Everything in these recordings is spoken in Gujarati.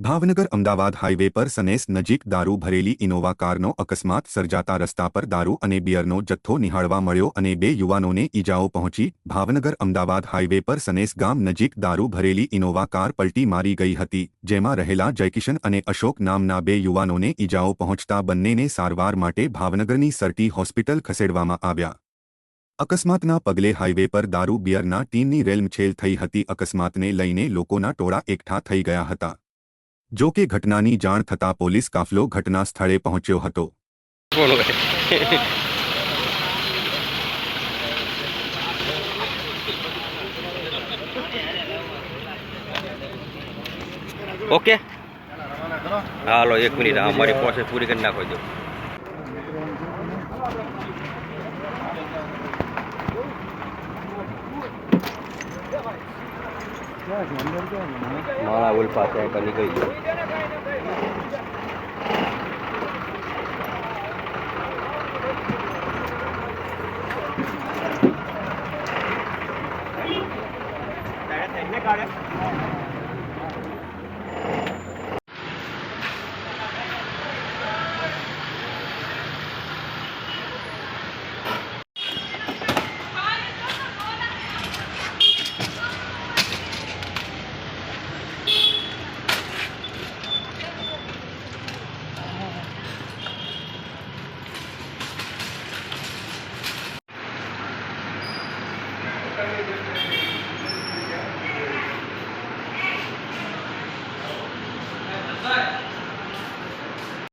ભાવનગર અમદાવાદ હાઈવે પર સનેસ નજીક દારૂ ભરેલી ઇનોવા કારનો અકસ્માત સર્જાતા રસ્તા પર દારૂ અને બિયરનો જથ્થો નિહાળવા મળ્યો અને બે યુવાનોને ઈજાઓ પહોંચી. ભાવનગર અમદાવાદ હાઈવે પર સનેસ ગામ નજીક દારૂ ભરેલી ઇનોવા કાર પલટી મારી ગઈ હતી, જેમાં રહેલા જયકિશન અને અશોક નામના બે યુવાનોને ઈજાઓ પહોંચતા બંનેને સારવાર માટે ભાવનગરની સરટી હોસ્પિટલ ખસેડવામાં આવ્યા. અકસ્માતના પગલે હાઈવે પર દારૂ બિયરના ટીમની રેલમછેલ થઈ હતી, અકસ્માતને લઈને લોકોના ટોળા એકઠા થઈ ગયા હતા. જો કે ઘટનાની જાણ થતાં પોલીસ કાફલો ઘટના સ્થળે પહોંચ્યો હતો કોણ હોય ઓકે હાલો એક મિનિટ હા મારી પ્રોસેસ પૂરી કરી નાખો જો મારા ઉલ પાસે નીકળી ગયો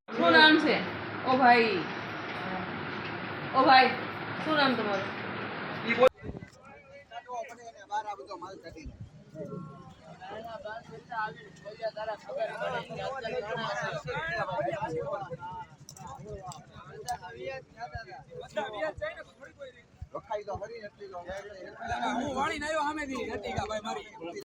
શું નામ છે? ઓ ભાઈ. ઓ ભાઈ શું નામ તમારું? હું વાળી આવ્યો સામેથી નટીકા ભાઈ મારી.